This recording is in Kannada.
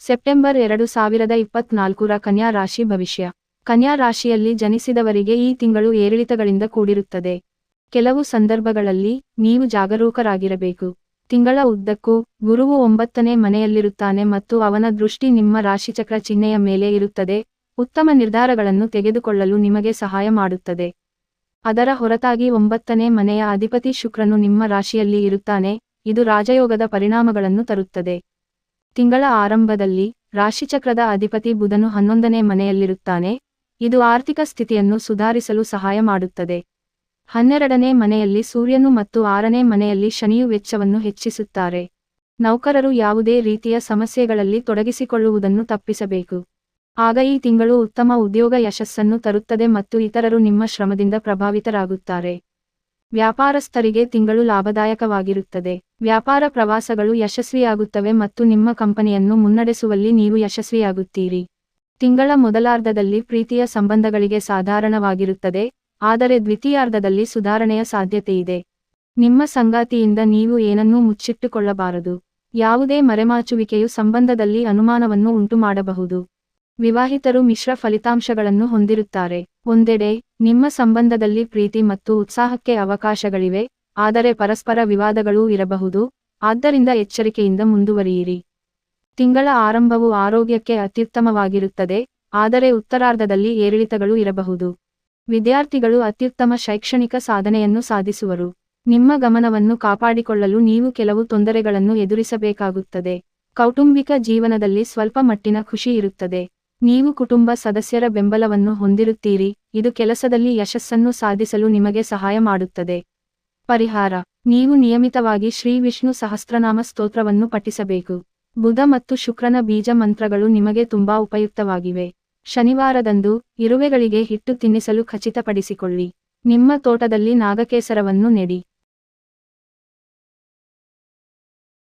ಸೆಪ್ಟೆಂಬರ್ ಎರಡು ಸಾವಿರದ ಇಪ್ಪತ್ನಾಲ್ಕರ ಕನ್ಯಾ ರಾಶಿ ಭವಿಷ್ಯ. ಕನ್ಯಾ ರಾಶಿಯಲ್ಲಿ ಜನಿಸಿದವರಿಗೆ ಈ ತಿಂಗಳು ಏರಿಳಿತಗಳಿಂದ ಕೂಡಿರುತ್ತದೆ. ಕೆಲವು ಸಂದರ್ಭಗಳಲ್ಲಿ ನೀವು ಜಾಗರೂಕರಾಗಿರಬೇಕು. ತಿಂಗಳ ಉದ್ದಕ್ಕೂ ಗುರುವು ಒಂಬತ್ತನೇ ಮನೆಯಲ್ಲಿರುತ್ತಾನೆ ಮತ್ತು ಅವನ ದೃಷ್ಟಿ ನಿಮ್ಮ ರಾಶಿಚಕ್ರ ಚಿಹ್ನೆಯ ಮೇಲೆ ಇರುತ್ತದೆ. ಉತ್ತಮ ನಿರ್ಧಾರಗಳನ್ನು ತೆಗೆದುಕೊಳ್ಳಲು ನಿಮಗೆ ಸಹಾಯ ಮಾಡುತ್ತದೆ. ಅದರ ಹೊರತಾಗಿ ಒಂಬತ್ತನೇ ಮನೆಯ ಅಧಿಪತಿ ಶುಕ್ರನು ನಿಮ್ಮ ರಾಶಿಯಲ್ಲಿ ಇರುತ್ತಾನೆ. ಇದು ರಾಜಯೋಗದ ಪರಿಣಾಮಗಳನ್ನು ತರುತ್ತದೆ. ತಿಂಗಳ ಆರಂಭದಲ್ಲಿ ರಾಶಿಚಕ್ರದ ಅಧಿಪತಿ ಬುಧನು ಹನ್ನೊಂದನೇ ಮನೆಯಲ್ಲಿರುತ್ತಾನೆ. ಇದು ಆರ್ಥಿಕ ಸ್ಥಿತಿಯನ್ನು ಸುಧಾರಿಸಲು ಸಹಾಯ ಮಾಡುತ್ತದೆ. ಹನ್ನೆರಡನೇ ಮನೆಯಲ್ಲಿ ಸೂರ್ಯನು ಮತ್ತು ಆರನೇ ಮನೆಯಲ್ಲಿ ಶನಿಯು ವೆಚ್ಚವನ್ನು ಹೆಚ್ಚಿಸುತ್ತಾರೆ. ನೌಕರರು ಯಾವುದೇ ರೀತಿಯ ಸಮಸ್ಯೆಗಳಲ್ಲಿ ತೊಡಗಿಸಿಕೊಳ್ಳುವುದನ್ನು ತಪ್ಪಿಸಬೇಕು. ಆಗ ಈ ತಿಂಗಳು ಉತ್ತಮ ಉದ್ಯೋಗ ಯಶಸ್ಸನ್ನು ತರುತ್ತದೆ ಮತ್ತು ಇತರರು ನಿಮ್ಮ ಶ್ರಮದಿಂದ ಪ್ರಭಾವಿತರಾಗುತ್ತಾರೆ. ವ್ಯಾಪಾರಸ್ಥರಿಗೆ ತಿಂಗಳು ಲಾಭದಾಯಕವಾಗಿರುತ್ತದೆ. ವ್ಯಾಪಾರ ಪ್ರವಾಸಗಳು ಯಶಸ್ವಿಯಾಗುತ್ತವೆ ಮತ್ತು ನಿಮ್ಮ ಕಂಪನಿಯನ್ನು ಮುನ್ನಡೆಸುವಲ್ಲಿ ನೀವು ಯಶಸ್ವಿಯಾಗುತ್ತೀರಿ. ತಿಂಗಳ ಮೊದಲಾರ್ಧದಲ್ಲಿ ಪ್ರೀತಿಯ ಸಂಬಂಧಗಳಿಗೆ ಸಾಧಾರಣವಾಗಿರುತ್ತದೆ, ಆದರೆ ದ್ವಿತೀಯಾರ್ಧದಲ್ಲಿ ಸುಧಾರಣೆಯ ಸಾಧ್ಯತೆಯಿದೆ. ನಿಮ್ಮ ಸಂಗಾತಿಯಿಂದ ನೀವು ಏನನ್ನೂ ಮುಚ್ಚಿಟ್ಟುಕೊಳ್ಳಬಾರದು. ಯಾವುದೇ ಮರೆಮಾಚುವಿಕೆಯು ಸಂಬಂಧದಲ್ಲಿ ಅನುಮಾನವನ್ನು ಉಂಟುಮಾಡಬಹುದು. ವಿವಾಹಿತರು ಮಿಶ್ರ ಫಲಿತಾಂಶಗಳನ್ನು ಹೊಂದಿರುತ್ತಾರೆ. ಒಂದೆಡೆ ನಿಮ್ಮ ಸಂಬಂಧದಲ್ಲಿ ಪ್ರೀತಿ ಮತ್ತು ಉತ್ಸಾಹಕ್ಕೆ ಅವಕಾಶಗಳಿವೆ, ಆದರೆ ಪರಸ್ಪರ ವಿವಾದಗಳೂ ಇರಬಹುದು, ಆದ್ದರಿಂದ ಎಚ್ಚರಿಕೆಯಿಂದ ಮುಂದುವರಿಯಿರಿ. ತಿಂಗಳ ಆರಂಭವು ಆರೋಗ್ಯಕ್ಕೆ ಅತ್ಯುತ್ತಮವಾಗಿರುತ್ತದೆ, ಆದರೆ ಉತ್ತರಾರ್ಧದಲ್ಲಿ ಏರಿಳಿತಗಳು ಇರಬಹುದು. ವಿದ್ಯಾರ್ಥಿಗಳು ಅತ್ಯುತ್ತಮ ಶೈಕ್ಷಣಿಕ ಸಾಧನೆಯನ್ನು ಸಾಧಿಸುವರು. ನಿಮ್ಮ ಗಮನವನ್ನು ಕಾಪಾಡಿಕೊಳ್ಳಲು ನೀವು ಕೆಲವು ತೊಂದರೆಗಳನ್ನು ಎದುರಿಸಬೇಕಾಗುತ್ತದೆ. ಕೌಟುಂಬಿಕ ಜೀವನದಲ್ಲಿ ಸ್ವಲ್ಪ ಮಟ್ಟಿನ ಖುಷಿ ಇರುತ್ತದೆ. ನೀವು ಕುಟುಂಬ ಸದಸ್ಯರ ಬೆಂಬಲವನ್ನು ಹೊಂದಿರುತ್ತೀರಿ, ಇದು ಕೆಲಸದಲ್ಲಿ ಯಶಸ್ಸನ್ನು ಸಾಧಿಸಲು ನಿಮಗೆ ಸಹಾಯ ಮಾಡುತ್ತದೆ. ಪರಿಹಾರ. ನೀವು ನಿಯಮಿತವಾಗಿ ಶ್ರೀ ವಿಷ್ಣು ಸಹಸ್ರನಾಮ ಸ್ತೋತ್ರವನ್ನು ಪಠಿಸಬೇಕು. ಬುಧ ಮತ್ತು ಶುಕ್ರನ ಬೀಜ ಮಂತ್ರಗಳು ನಿಮಗೆ ತುಂಬಾ ಉಪಯುಕ್ತವಾಗಿವೆ. ಶನಿವಾರದಂದು ಇರುವೆಗಳಿಗೆ ಹಿಟ್ಟು ತಿನ್ನಿಸಲು ಖಚಿತಪಡಿಸಿಕೊಳ್ಳಿ. ನಿಮ್ಮ ತೋಟದಲ್ಲಿ ನಾಗಕೇಸರವನ್ನು ನೆಡಿ.